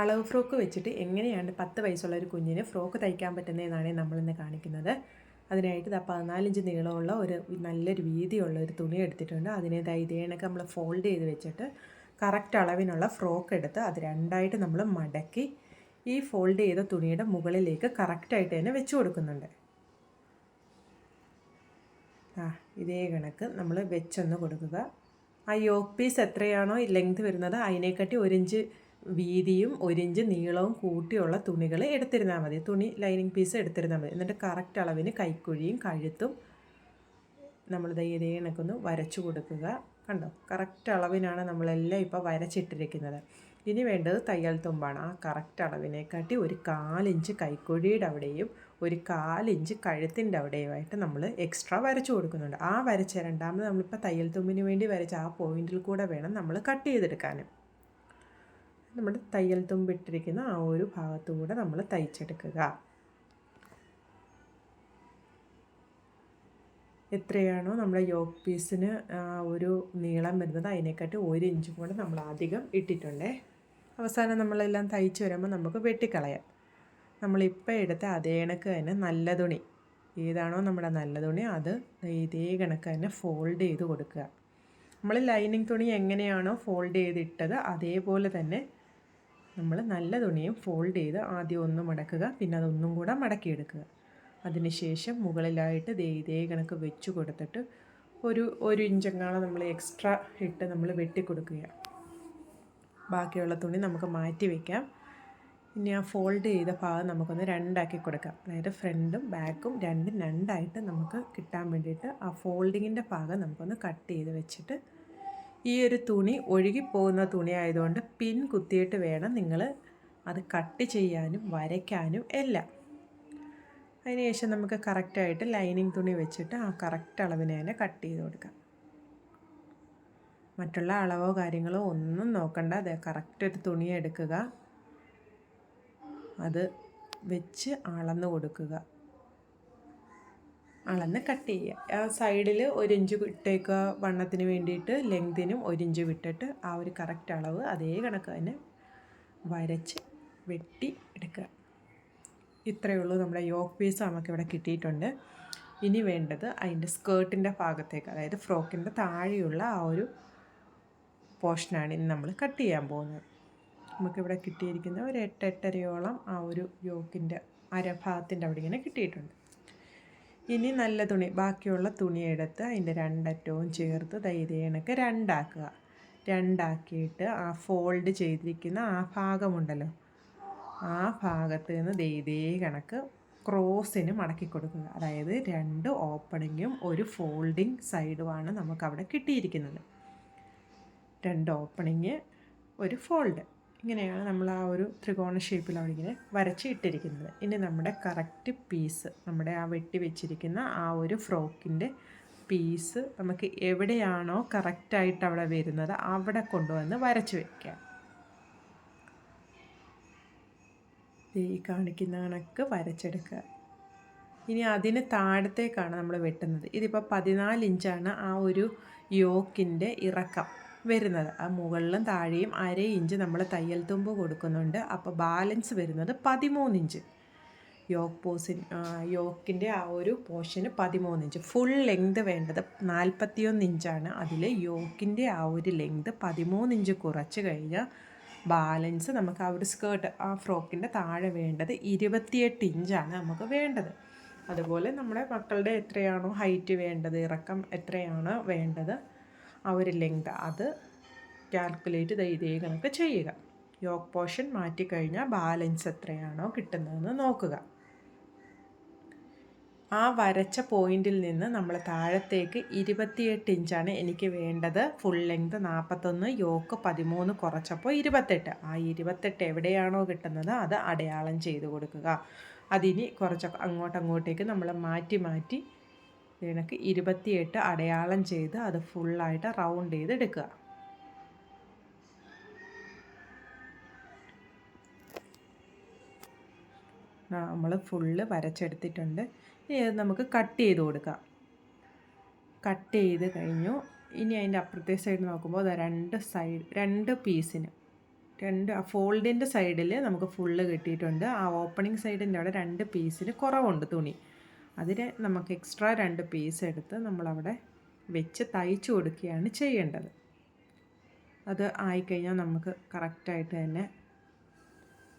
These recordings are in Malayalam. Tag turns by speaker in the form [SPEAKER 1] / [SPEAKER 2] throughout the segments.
[SPEAKER 1] അളവ് ഫ്രോക്ക് വെച്ചിട്ട് എങ്ങനെയാണ് പത്ത് വയസ്സുള്ള ഒരു കുഞ്ഞിന് ഫ്രോക്ക് തയ്ക്കാൻ പറ്റുന്നതെന്നാണ് നമ്മളിന്ന് കാണിക്കുന്നത്. അതിനായിട്ട് ഇതാ പതിനാലിഞ്ച് നീളമുള്ള ഒരു നല്ലൊരു വീതിയുള്ള ഒരു തുണി എടുത്തിട്ടുണ്ട്. അതിനെ ഇതാ നമ്മൾ ഫോൾഡ് ചെയ്ത് വെച്ചിട്ട് കറക്റ്റ് അളവിനുള്ള ഫ്രോക്ക് എടുത്ത് അത് രണ്ടായിട്ട് നമ്മൾ മടക്കി ഈ ഫോൾഡ് ചെയ്ത തുണിയുടെ മുകളിലേക്ക് കറക്റ്റായിട്ട് തന്നെ വെച്ച് കൊടുക്കുന്നുണ്ട്. ആ ഇതേ കണക്ക് നമ്മൾ വെച്ചൊന്ന് കൊടുക്കുക. ആ യോക്ക് പീസ് എത്രയാണോ ലെങ്ത് വരുന്നത് അതിനെക്കാട്ടി ഒരു ഇഞ്ച് വീതിയും ഒരു ഇഞ്ച് നീളവും കൂട്ടിയുള്ള തുണികൾ എടുത്തിരുന്നാൽ മതി. തുണി ലൈനിങ് പീസ് എടുത്തിരുന്നാൽ മതി. എന്നിട്ട് കറക്റ്റ് അളവിന് കൈക്കുഴിയും കഴുത്തും നമ്മൾ ഇതേ കണക്കൊന്ന് വരച്ചു കൊടുക്കുക. കണ്ടോ? കറക്റ്റ് അളവിനാണ് നമ്മളെല്ലാം ഇപ്പോൾ വരച്ചിട്ടിരിക്കുന്നത്. ഇനി വേണ്ടത് തയ്യൽ തുമ്പാണ്. ആ കറക്റ്റ് അളവിനെക്കാട്ടി ഒരു കാലിഞ്ച് കൈക്കുഴിയുടെ അവിടെയും ഒരു കാലിഞ്ച് കഴുത്തിന്റെ അവിടെയുമായിട്ട് നമ്മൾ എക്സ്ട്രാ വരച്ചു കൊടുക്കുന്നുണ്ട്. ആ വരച്ച രണ്ടാമത് നമ്മളിപ്പോൾ തയ്യൽ തുമ്പിന് വേണ്ടി വരച്ച ആ പോയിന്റിൽ കൂടെ വേണം നമ്മൾ കട്ട് ചെയ്തെടുക്കാനും. നമ്മുടെ തയ്യൽ തുമ്പിട്ടിരിക്കുന്ന ആ ഒരു ഭാഗത്തുകൂടെ നമ്മൾ തയ്ച്ചെടുക്കുക. എത്രയാണോ നമ്മുടെ യോക്ക് പീസിന് ഒരു നീളം വരുന്നത് അതിനെക്കാട്ടി ഒരു ഇഞ്ചും കൂടെ നമ്മൾ അധികം ഇട്ടിട്ടുണ്ടേ. അവസാനം നമ്മളെല്ലാം തയ്ച്ച് വരുമ്പോൾ നമുക്ക് വെട്ടിക്കളയാം. നമ്മളിപ്പോൾ എടുത്ത അതേ കണക്ക് തന്നെ നല്ല തുണി. ഏതാണോ നമ്മുടെ നല്ല തുണി അത് ഇതേ കണക്ക് തന്നെ ഫോൾഡ് ചെയ്ത് കൊടുക്കുക. നമ്മൾ ലൈനിങ് തുണി എങ്ങനെയാണോ ഫോൾഡ് ചെയ്തിട്ടത് അതേപോലെ തന്നെ നമ്മൾ നല്ല തുണിയും ഫോൾഡ് ചെയ്ത് ആദ്യം ഒന്ന് മടക്കുക പിന്നെ അതൊന്നും കൂടെ മടക്കിയെടുക്കുക. അതിനുശേഷം മുകളിലായിട്ട് ദേ കണക്ക് വെച്ച് കൊടുത്തിട്ട് ഒരു ഒരു ഇഞ്ചെങ്ങാളം നമ്മൾ എക്സ്ട്രാ ഇട്ട് നമ്മൾ വെട്ടി ബാക്കിയുള്ള തുണി നമുക്ക് മാറ്റി വയ്ക്കാം ഇനി ആ ഫോൾഡ് ചെയ്ത ഭാഗം നമുക്കൊന്ന് രണ്ടാക്കി കൊടുക്കാം. അതായത് ഫ്രണ്ടും ബാക്കും രണ്ടും രണ്ടായിട്ട് നമുക്ക് കിട്ടാൻ വേണ്ടിയിട്ട് ആ ഫോൾഡിങ്ങിന്റെ ഭാഗം നമുക്കൊന്ന് കട്ട് ചെയ്ത് വെച്ചിട്ട് ഈ ഒരു തുണി ഒഴുകിപ്പോകുന്ന തുണി ആയതുകൊണ്ട് പിൻ കുത്തിയിട്ട് വേണം നിങ്ങൾ അത് കട്ട് ചെയ്യാനും വരയ്ക്കാനും എല്ലാം. അതിനുശേഷം നമുക്ക് കറക്റ്റായിട്ട് ലൈനിങ് തുണി വെച്ചിട്ട് ആ കറക്റ്റ് അളവിനെ തന്നെ കട്ട് ചെയ്ത് കൊടുക്കാം. മറ്റുള്ള അളവോ കാര്യങ്ങളോ ഒന്നും നോക്കണ്ട. അതെ കറക്റ്റ് ഒരു തുണി എടുക്കുക. അത് വെച്ച് അളന്ന് കൊടുക്കുക. അളന്ന് കട്ട് ചെയ്യുക. ആ സൈഡിൽ ഒരു ഇഞ്ച് വിട്ടേക്കുക വണ്ണത്തിന് വേണ്ടിയിട്ട്. ലെങ്തിനും ഒരു ഇഞ്ച് വിട്ടിട്ട് ആ ഒരു കറക്റ്റ് അളവ് അതേ കണക്ക് തന്നെ വരച്ച് വെട്ടി എടുക്കുക. ഇത്രയേ ഉള്ളൂ നമ്മുടെ യോക്ക് പീസ് നമുക്ക് ഇവിടെ കിട്ടിയിട്ടുണ്ട്. ഇനി വേണ്ടത് അതിന്റെ സ്കേർട്ടിന്റെ ഭാഗത്തേക്ക് അതായത് ഫ്രോക്കിന്റെ താഴെയുള്ള ആ ഒരു പോർഷനാണ് ഇനി നമ്മൾ കട്ട് ചെയ്യാൻ പോകുന്നത്. നമുക്കിവിടെ കിട്ടിയിരിക്കുന്ന ഒരു എട്ട് എട്ടരയോളം ആ ഒരു യോക്കിന്റെ അരഭാഗത്തിന്റെ അവിടെ ഇങ്ങനെ കിട്ടിയിട്ടുണ്ട്. ഇനി നല്ല തുണി ബാക്കിയുള്ള തുണി എടുത്ത് അതിന്റെ രണ്ടറ്റവും ചേർത്ത് ധൈര്യണക്ക് രണ്ടാക്കുക. രണ്ടാക്കിയിട്ട് ആ ഫോൾഡ് ചെയ്തിരിക്കുന്ന ആ ഭാഗമുണ്ടല്ലോ ആ ഭാഗത്ത് നിന്ന് ദൈതേ കണക്ക് ക്രോസിന് മടക്കി കൊടുക്കുക. അതായത് രണ്ട് ഓപ്പണിങ്ങും ഒരു ഫോൾഡിങ് സൈഡുമാണ് നമുക്കവിടെ കിട്ടിയിരിക്കുന്നത്. രണ്ട് ഓപ്പണിങ് ഒരു ഫോൾഡ് ഇങ്ങനെയാണ് നമ്മൾ ആ ഒരു ത്രികോണ ഷേപ്പിൽ അവിടെ ഇങ്ങനെ വരച്ച് ഇട്ടിരിക്കുന്നത് ഇനി നമ്മുടെ കറക്റ്റ് പീസ് നമ്മുടെ ആ വെട്ടി വെച്ചിരിക്കുന്ന ആ ഒരു ഫ്രോക്കിന്റെ പീസ് നമുക്ക് എവിടെയാണോ കറക്റ്റായിട്ട് അവിടെ വരുന്നത് അവിടെ കൊണ്ടുവന്ന് വരച്ച് വയ്ക്കാം ഈ കാണിക്കുന്ന കണക്ക് വരച്ചെടുക്കുക. ഇനി അതിന് താഴത്തേക്കാണ് നമ്മൾ വെട്ടുന്നത്. ഇതിപ്പോൾ പതിനാല് ഇഞ്ചാണ് ആ ഒരു യോക്കിന്റെ ഇറക്കം. വരുന്നത്. ആ മുകളിലും താഴെയും അര ഇഞ്ച് നമ്മൾ തയ്യൽ തുമ്പ് കൊടുക്കുന്നുണ്ട്. അപ്പോൾ ബാലൻസ് വരുന്നത് പതിമൂന്ന് ഇഞ്ച്. യോക്ക് പോസിൻ യോക്കിന്റെ ആ ഒരു പോർഷന് പതിമൂന്ന് ഇഞ്ച്. ഫുൾ ലെങ്ത് വേണ്ടത് നാൽപ്പത്തിയൊന്ന് ഇഞ്ചാണ്. അതിൽ യോക്കിന്റെ ആ ഒരു ലെങ്ത് പതിമൂന്ന് ഇഞ്ച് കുറച്ച് കഴിഞ്ഞാൽ ബാലൻസ് നമുക്ക് ആ ഒരു സ്കേർട്ട് ആ ഫ്രോക്കിന്റെ താഴെ വേണ്ടത് ഇരുപത്തിയെട്ട് ഇഞ്ചാണ് നമുക്ക് വേണ്ടത്. അതുപോലെ നമ്മുടെ മക്കളുടെ എത്രയാണോ ഹൈറ്റ് വേണ്ടത് ഇറക്കം എത്രയാണോ വേണ്ടത് ആ ഒരു ലെങ്ത് അത് കാൽക്കുലേറ്റ് ഇതേ കണക്ക് ചെയ്യുക. യോക്ക് പോർഷൻ മാറ്റിക്കഴിഞ്ഞാൽ ബാലൻസ് എത്രയാണോ കിട്ടുന്നതെന്ന് നോക്കുക. ആ വരച്ച പോയിന്റിൽ നിന്ന് നമ്മൾ താഴത്തേക്ക് ഇരുപത്തിയെട്ട് ഇഞ്ചാണ് എനിക്ക് വേണ്ടത്. ഫുൾ ലെങ്ത് നാൽപ്പത്തൊന്ന് യോക്ക് പതിമൂന്ന് കുറച്ചപ്പോൾ ഇരുപത്തെട്ട്. ആ ഇരുപത്തെട്ട് എവിടെയാണോ കിട്ടുന്നത് അത് അടയാളം ചെയ്ത് കൊടുക്കുക. അതിനി കുറച്ച് അങ്ങോട്ടങ്ങോട്ടേക്ക് നമ്മൾ മാറ്റി മാറ്റി ഇതിനൊക്കെ ഇരുപത്തിയെട്ട് അടയാളം ചെയ്ത് അത് ഫുള്ളായിട്ട് റൗണ്ട് ചെയ്ത് എടുക്കുക. നമ്മൾ ഫുള്ള് വരച്ചെടുത്തിട്ടുണ്ട്. ഇനി നമുക്ക് കട്ട് ചെയ്ത് കൊടുക്കാം. കട്ട് ചെയ്ത് കഴിഞ്ഞു. ഇനി അതിന്റെ അപ്പുറത്തെ സൈഡ് നോക്കുമ്പോൾ രണ്ട് സൈഡ് രണ്ട് പീസിന് രണ്ട് ആ ഫോൾഡിന്റെ സൈഡിൽ നമുക്ക് ഫുള്ള് കിട്ടിയിട്ടുണ്ട്. ആ ഓപ്പണിംഗ് സൈഡിന്റെ അവിടെ രണ്ട് പീസിന് കുറവുണ്ട് തുണി. അതിന് നമുക്ക് എക്സ്ട്രാ രണ്ട് പീസ് എടുത്ത് നമ്മളവിടെ വെച്ച് തയ്ച്ചു കൊടുക്കുകയാണ് ചെയ്യേണ്ടത്. അത് ആയിക്കഴിഞ്ഞാൽ നമുക്ക് കറക്റ്റായിട്ട് തന്നെ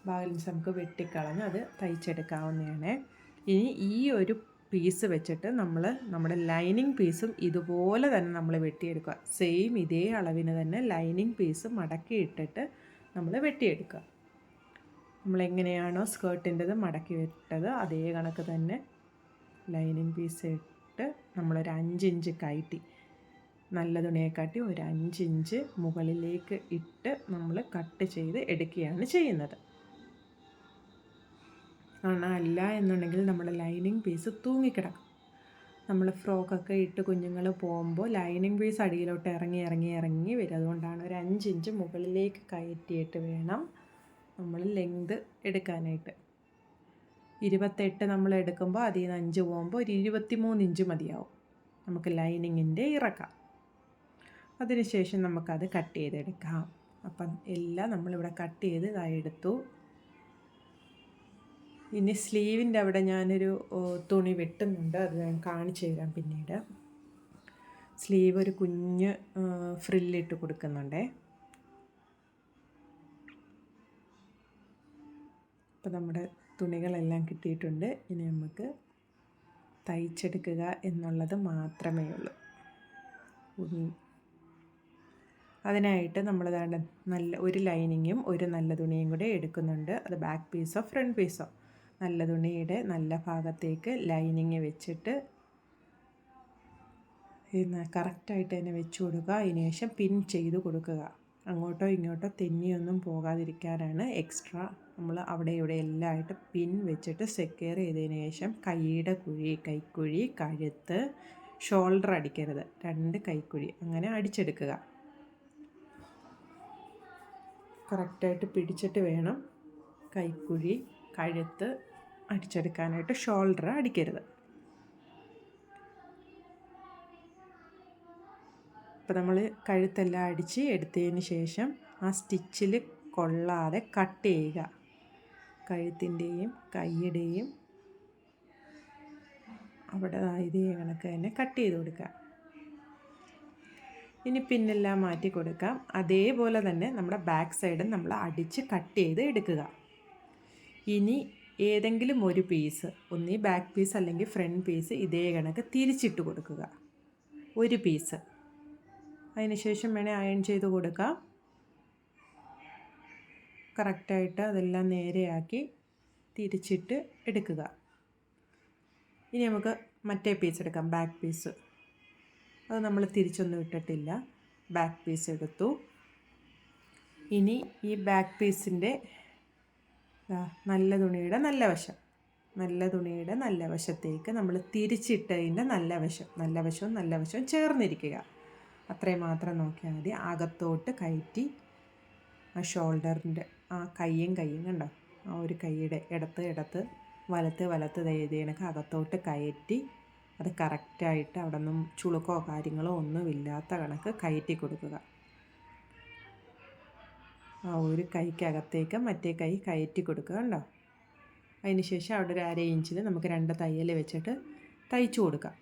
[SPEAKER 1] ബാലൻസ് നമുക്ക് വെട്ടിക്കളഞ്ഞ് അത് തയ്ച്ചെടുക്കാവുന്നതാണ്. ഇനി ഈ ഒരു പീസ് വെച്ചിട്ട് നമ്മൾ നമ്മുടെ ലൈനിങ് പീസും ഇതുപോലെ തന്നെ നമ്മൾ വെട്ടിയെടുക്കുക. സെയിം ഇതേ അളവിന് തന്നെ ലൈനിങ് പീസ് മടക്കി ഇട്ടിട്ട് നമ്മൾ വെട്ടിയെടുക്കുക. നമ്മളെങ്ങനെയാണോ സ്കേർട്ടിന്റെത് മടക്കി വിട്ടത് അതേ കണക്ക് തന്നെ ലൈനിങ് പീസ് ഇട്ട് നമ്മളൊരു അഞ്ചിഞ്ച് കയറ്റി. നല്ല തുണിയെക്കാട്ടി ഒരു അഞ്ചിഞ്ച് മുകളിലേക്ക് ഇട്ട് നമ്മൾ കട്ട് ചെയ്ത് എടുക്കുകയാണ് ചെയ്യുന്നത്. അല്ല എന്നുണ്ടെങ്കിൽ നമ്മുടെ ലൈനിങ് പീസ് തൂങ്ങിക്കിടക്കും. നമ്മൾ ഫ്രോക്കൊക്കെ ഇട്ട് കുഞ്ഞുങ്ങൾ പോകുമ്പോൾ ലൈനിങ് പീസ് അടിയിലോട്ട് ഇറങ്ങി ഇറങ്ങി ഇറങ്ങി വരും. അതുകൊണ്ടാണ് ഒരു അഞ്ചിഞ്ച് മുകളിലേക്ക് കയറ്റിയിട്ട് വേണം നമ്മൾ ലെങ്ത് എടുക്കാനായിട്ട്. ഇരുപത്തെട്ട് നമ്മൾ എടുക്കുമ്പോൾ അതിൽ നിന്ന് അഞ്ച് പോകുമ്പോൾ ഒരു ഇരുപത്തി മൂന്ന് ഇഞ്ച് മതിയാവും. നമുക്ക് ലൈനിങ്ങിന്റെ ഇറക്കാം. അതിനുശേഷം നമുക്കത് കട്ട് ചെയ്തെടുക്കാം. അപ്പം എല്ലാം നമ്മളിവിടെ കട്ട് ചെയ്ത് ഇതായി എടുത്തു. ഇനി സ്ലീവിന്റെ അവിടെ ഞാനൊരു തുണി വെട്ടുന്നുണ്ട്. അത് ഞാൻ കാണിച്ചു തരാം പിന്നീട്. സ്ലീവ് ഒരു കുഞ്ഞ് ഫ്രില്ലിട്ട് കൊടുക്കുന്നുണ്ടേ. അപ്പോൾ നമ്മുടെ തുണികളെല്ലാം കിട്ടിയിട്ടുണ്ട്. ഇനി നമുക്ക് തയ്ച്ചെടുക്കുക എന്നുള്ളത് മാത്രമേ ഉള്ളൂ. അതിനായിട്ട് നമ്മൾ നല്ല ഒരു ലൈനിങ്ങും ഒരു നല്ല തുണിയും കൂടെ എടുക്കുന്നുണ്ട്. അത് ബാക്ക് പീസോ ഫ്രണ്ട് പീസോ. നല്ല തുണിയുടെ നല്ല ഭാഗത്തേക്ക് ലൈനിങ് വെച്ചിട്ട് കറക്റ്റായിട്ട് തന്നെ വെച്ച് കൊടുക്കുക. അതിന് ശേഷം പിൻ ചെയ്ത് കൊടുക്കുക. അങ്ങോട്ടോ ഇങ്ങോട്ടോ തെന്നിയൊന്നും പോകാതിരിക്കാനാണ് എക്സ്ട്രാ നമ്മൾ അവിടെ ഇവിടെ എല്ലാമായിട്ട് പിൻ വെച്ചിട്ട് സെക്യൂർ ചെയ്തതിന് ശേഷം കൈയുടെ കുഴി കൈക്കുഴി കഴുത്ത് ഷോൾഡർ അടിക്കരുത്. രണ്ട് കൈക്കുഴി അങ്ങനെ അടിച്ചെടുക്കുക. കറക്റ്റായിട്ട് പിടിച്ചിട്ട് വേണം കൈക്കുഴി കഴുത്ത് അടിച്ചെടുക്കാനായിട്ട് ഷോൾഡർ അടിക്കരുത്. അപ്പോൾ നമ്മൾ കഴുത്തെല്ലാം അടിച്ച് എടുത്തതിന് ശേഷം ആ സ്റ്റിച്ചിൽ കൊള്ളാതെ കട്ട് ചെയ്യുക. കഴുത്തിന്റെയും കൈയുടെയും അവിടെ ഇതേ കണക്ക് തന്നെ കട്ട് ചെയ്ത് കൊടുക്കാം ഇനി പിന്നെല്ലാം മാറ്റി കൊടുക്കാം. അതേപോലെ തന്നെ നമ്മുടെ ബാക്ക് സൈഡും നമ്മൾ അടിച്ച് കട്ട് ചെയ്ത് എടുക്കുക. ഇനി ഏതെങ്കിലും ഒരു പീസ് ഒന്നീ ബാക്ക് പീസ് അല്ലെങ്കിൽ ഫ്രണ്ട് പീസ് ഇതേ കണക്ക് തിരിച്ചിട്ട് കൊടുക്കുക. ഒരു പീസ് അതിനുശേഷം വേണേൽ അയൺ ചെയ്ത് കൊടുക്കാം. കറക്റ്റായിട്ട് അതെല്ലാം നേരെയാക്കി തിരിച്ചിട്ട് എടുക്കുക. ഇനി നമുക്ക് മറ്റേ പീസ് എടുക്കാം ബാക്ക് പീസ് അത് നമ്മൾ തിരിച്ചൊന്നും ഇട്ടിട്ടില്ല. ബാക്ക് പീസ് എടുത്തു. ഇനി ഈ ബാക്ക് പീസിന്റെ നല്ല തുണിയുടെ നല്ല വശം. നല്ല തുണിയുടെ നല്ല വശത്തേക്ക് നമ്മൾ തിരിച്ചിട്ടതിന്റെ നല്ല വശം നല്ല വശവും നല്ല വശവും ചേർന്നിരിക്കുക. അത്രയും മാത്രം നോക്കിയാൽ മതി. അകത്തോട്ട് കയറ്റി ആ ഷോൾഡറിന്റെ ആ കയ്യും കയ്യും കണ്ടോ? ആ ഒരു കൈയുടെ ഇടത്ത് ഇടത്ത് വലത്ത് വലത്ത് കണക്ക് അകത്തോട്ട് കയറ്റി അത് കറക്റ്റായിട്ട് അവിടെ നിന്നും ചുളുക്കോ കാര്യങ്ങളോ ഒന്നുമില്ലാത്ത കണക്ക് കയറ്റി കൊടുക്കുക. ആ ഒരു കൈക്കകത്തേക്ക് മറ്റേ കൈ കയറ്റി കൊടുക്കുക കണ്ടോ? അതിനുശേഷം അവിടെ ഒരു അര ഇഞ്ചിൽ നമുക്ക് രണ്ട് തയ്യൽ വെച്ചിട്ട് തയ്ച്ചു കൊടുക്കാം.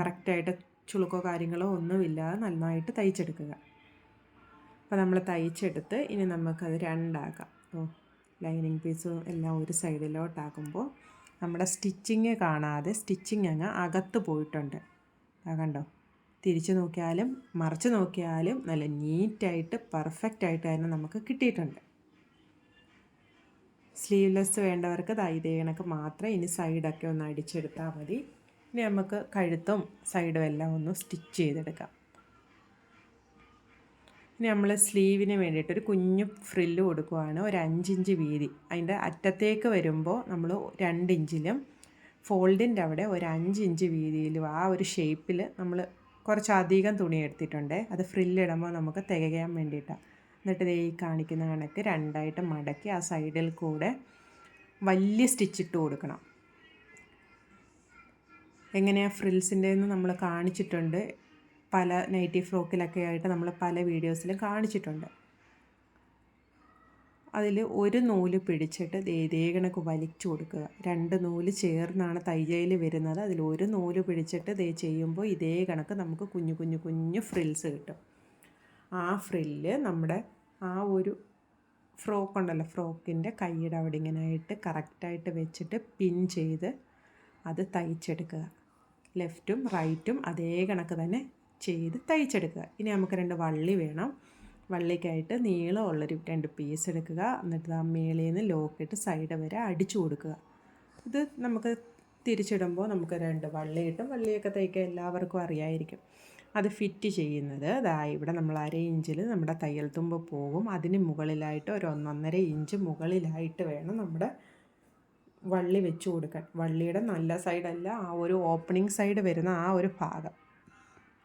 [SPEAKER 1] കറക്റ്റായിട്ട് ചുളുക്കോ കാര്യങ്ങളോ ഒന്നുമില്ലാതെ നന്നായിട്ട് തയ്ച്ചെടുക്കുക. അപ്പോൾ നമ്മൾ തയ്ച്ചെടുത്ത് ഇനി നമുക്കത് രണ്ടാക്കാം. ഓ ലൈനിങ് പീസും എല്ലാം ഒരു സൈഡിലോട്ടാക്കുമ്പോൾ നമ്മുടെ സ്റ്റിച്ചിങ് കാണാതെ സ്റ്റിച്ചിങ് അങ്ങ് അകത്ത് പോയിട്ടുണ്ട്. ആ കണ്ടോ? തിരിച്ചു നോക്കിയാലും മറിച്ച് നോക്കിയാലും നല്ല നീറ്റായിട്ട് പെർഫെക്റ്റ് ആയിട്ട് തന്നെ നമുക്ക് കിട്ടിയിട്ടുണ്ട്. സ്ലീവ്ലെസ് വേണ്ടവർക്ക് ഇതേ കണക്ക് മാത്രം ഇനി സൈഡൊക്കെ ഒന്ന് അടിച്ചെടുത്താൽ മതി. ഇനി നമുക്ക് കഴുത്തും സൈഡും എല്ലാം ഒന്ന് സ്റ്റിച്ച് ചെയ്തെടുക്കാം. ഇനി നമ്മൾ സ്ലീവിന് വേണ്ടിയിട്ട് ഒരു കുഞ്ഞു ഫ്രില്ല് കൊടുക്കുവാണ്. ഒരു അഞ്ചിഞ്ച് വീതി. അതിന്റെ അറ്റത്തേക്ക് വരുമ്പോൾ നമ്മൾ രണ്ടിഞ്ചിലും ഫോൾഡിന്റെ അവിടെ ഒരു അഞ്ചിഞ്ച് വീതിയിലും ആ ഒരു ഷേപ്പിൽ നമ്മൾ കുറച്ചധികം തുണി എടുത്തിട്ടുണ്ട്. അത് ഫ്രില്ലിടുമ്പോൾ നമുക്ക് തികയാൻ വേണ്ടിയിട്ടാണ് എന്നിട്ട് ഈ കാണിക്കുന്ന കണക്ക് രണ്ടായിട്ട് മടക്കി ആ സൈഡിൽ കൂടെ വലിയ സ്റ്റിച്ചിട്ട് കൊടുക്കണം. എങ്ങനെയാണ് ഫ്രിൽസിന്റെ നമ്മൾ കാണിച്ചിട്ടുണ്ട്. പല നൈറ്റി ഫ്രോക്കിലൊക്കെ ആയിട്ട് നമ്മൾ പല വീഡിയോസിലും കാണിച്ചിട്ടുണ്ട്. അതിൽ ഒരു നൂൽ പിടിച്ചിട്ട് ഇതേ കണക്ക് വലിച്ചു കൊടുക്കുക. രണ്ട് നൂൽ ചേർന്നാണ് തയ്യയിൽ വരുന്നത്. അതിൽ ഒരു നൂൽ പിടിച്ചിട്ട് ദേ ചെയ്യുമ്പോൾ ഇതേ കണക്ക് നമുക്ക് കുഞ്ഞു കുഞ്ഞു കുഞ്ഞു ഫ്രിൽസ് കിട്ടും. ആ ഫ്രില്ല് നമ്മുടെ ആ ഒരു ഫ്രോക്ക് ഉണ്ടല്ലോ ഫ്രോക്കിന്റെ കൈയുടെ അവിടെ ഇങ്ങനെയായിട്ട് കറക്റ്റായിട്ട് വെച്ചിട്ട് പിൻ ചെയ്ത് അത് തയ്ച്ചെടുക്കുക. ലെഫ്റ്റും റൈറ്റും അതേ കണക്ക് തന്നെ ചെയ്ത് തയ്ച്ചെടുക്കുക. ഇനി നമുക്ക് രണ്ട് വള്ളി വേണം. വള്ളിക്കായിട്ട് നീളമുള്ളൊരു രണ്ട് പീസ് എടുക്കുക. എന്നിട്ട് ആ മേളിൽ നിന്ന് ലോക്കിട്ട് സൈഡ് വരെ അടിച്ചു കൊടുക്കുക. ഇത് നമുക്ക് തിരിച്ചിടുമ്പോൾ നമുക്ക് രണ്ട് വള്ളി കിട്ടും. വള്ളിയൊക്കെ തയ്ക്കാൻ എല്ലാവർക്കും അറിയായിരിക്കും. അത് ഫിറ്റ് ചെയ്യുന്നത് അതാ ഇവിടെ നമ്മൾ അര ഇഞ്ചിൽ നമ്മുടെ തയ്യൽ തുമ്പ് പോകും അതിന് മുകളിലായിട്ട് ഒരു ഒന്നൊന്നര ഇഞ്ച് മുകളിലായിട്ട് വേണം നമ്മുടെ വള്ളി വെച്ച് കൊടുക്കാൻ. വള്ളിയുടെ നല്ല സൈഡല്ല ആ ഒരു ഓപ്പണിംഗ് സൈഡ് വരുന്ന ആ ഒരു ഭാഗം.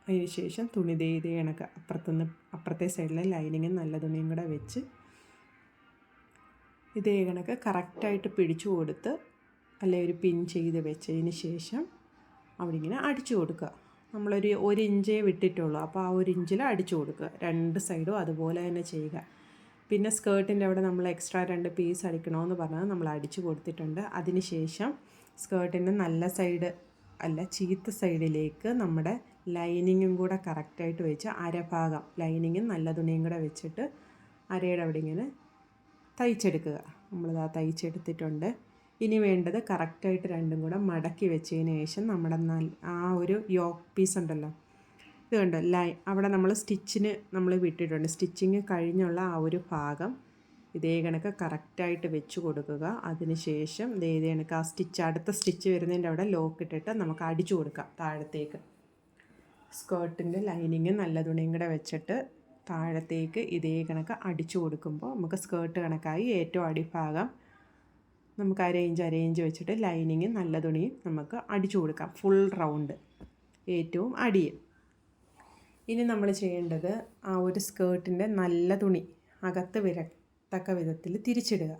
[SPEAKER 1] അതിന് ശേഷം തുണി ദേ കണക്ക് അപ്പുറത്തുനിന്ന് അപ്പുറത്തെ സൈഡിലെ ലൈനിങ്ങും നല്ല തുണിയും കൂടെ വെച്ച് ഇതേ കണക്ക് കറക്റ്റായിട്ട് പിടിച്ചു കൊടുത്ത് അല്ലെ ഒരു പിൻ ചെയ്ത് വെച്ചതിന് ശേഷം അവിടെ ഇങ്ങനെ അടിച്ചു കൊടുക്കുക. നമ്മളൊരു ഒരു ഇഞ്ചേ വിട്ടിട്ടുള്ളൂ. അപ്പോൾ ആ ഒരു ഇഞ്ചിൽ അടിച്ചു കൊടുക്കുക. രണ്ട് സൈഡും അതുപോലെ തന്നെ ചെയ്യുക. പിന്നെ സ്കേർട്ടിന്റെ അവിടെ നമ്മൾ എക്സ്ട്രാ രണ്ട് പീസ് അടിക്കണമെന്ന് പറഞ്ഞത് നമ്മൾ അടിച്ചു കൊടുത്തിട്ടുണ്ട്. അതിന് ശേഷം സ്കേർട്ടിന്റെ നല്ല സൈഡ് അല്ല ചീത്ത സൈഡിലേക്ക് നമ്മുടെ ലൈനിങ്ങും കൂടെ കറക്റ്റായിട്ട് വെച്ച് അരഭാഗം ലൈനിങ്ങും നല്ല തുണിയും കൂടെ വെച്ചിട്ട് അരയുടെ അവിടെ ഇങ്ങനെ തയ്ച്ചെടുക്കുക. നമ്മളിതാ തയ്ച്ചെടുത്തിട്ടുണ്ട്. ഇനി വേണ്ടത് കറക്റ്റായിട്ട് രണ്ടും കൂടെ മടക്കി വെച്ചതിന് ശേഷം നമ്മുടെ ആ ഒരു യോക്ക് പീസ് ഉണ്ടല്ലോ. ഇത് കണ്ടോ? ലൈ അവിടെ നമ്മൾ സ്റ്റിച്ചിന് നമ്മൾ വിട്ടിട്ടുണ്ട്. സ്റ്റിച്ചിങ് കഴിഞ്ഞുള്ള ആ ഒരു ഭാഗം ഇതേ കണക്ക് കറക്റ്റായിട്ട് വെച്ച് കൊടുക്കുക. അതിന് ശേഷം ഇതേ ഇതേ കണക്ക് ആ സ്റ്റിച്ച് അടുത്ത സ്റ്റിച്ച് വരുന്നതിന്റെ അവിടെ ലോക്ക് ഇട്ടിട്ട് നമുക്ക് അടിച്ചു കൊടുക്കാം താഴത്തേക്ക്. സ്കേർട്ടിന്റെ ലൈനിങ് നല്ല തുണിയും കൂടെ വെച്ചിട്ട് താഴത്തേക്ക് ഇതേ കണക്ക് അടിച്ചു കൊടുക്കുമ്പോൾ നമുക്ക് സ്കേർട്ട് കണക്കായി ഏറ്റവും അടിഭാഗം നമുക്ക് അരേഞ്ച് അരേഞ്ച് വെച്ചിട്ട് ലൈനിങ് നല്ല തുണിയും നമുക്ക് അടിച്ചു കൊടുക്കാം. ഫുൾ റൗണ്ട് ഏറ്റവും അടിയിൽ. ഇനി നമ്മൾ ചെയ്യേണ്ടത് ആ ഒരു സ്കേർട്ടിന്റെ നല്ല തുണി അകത്ത് വിരത്തക്ക വിധത്തിൽ തിരിച്ചിടുക.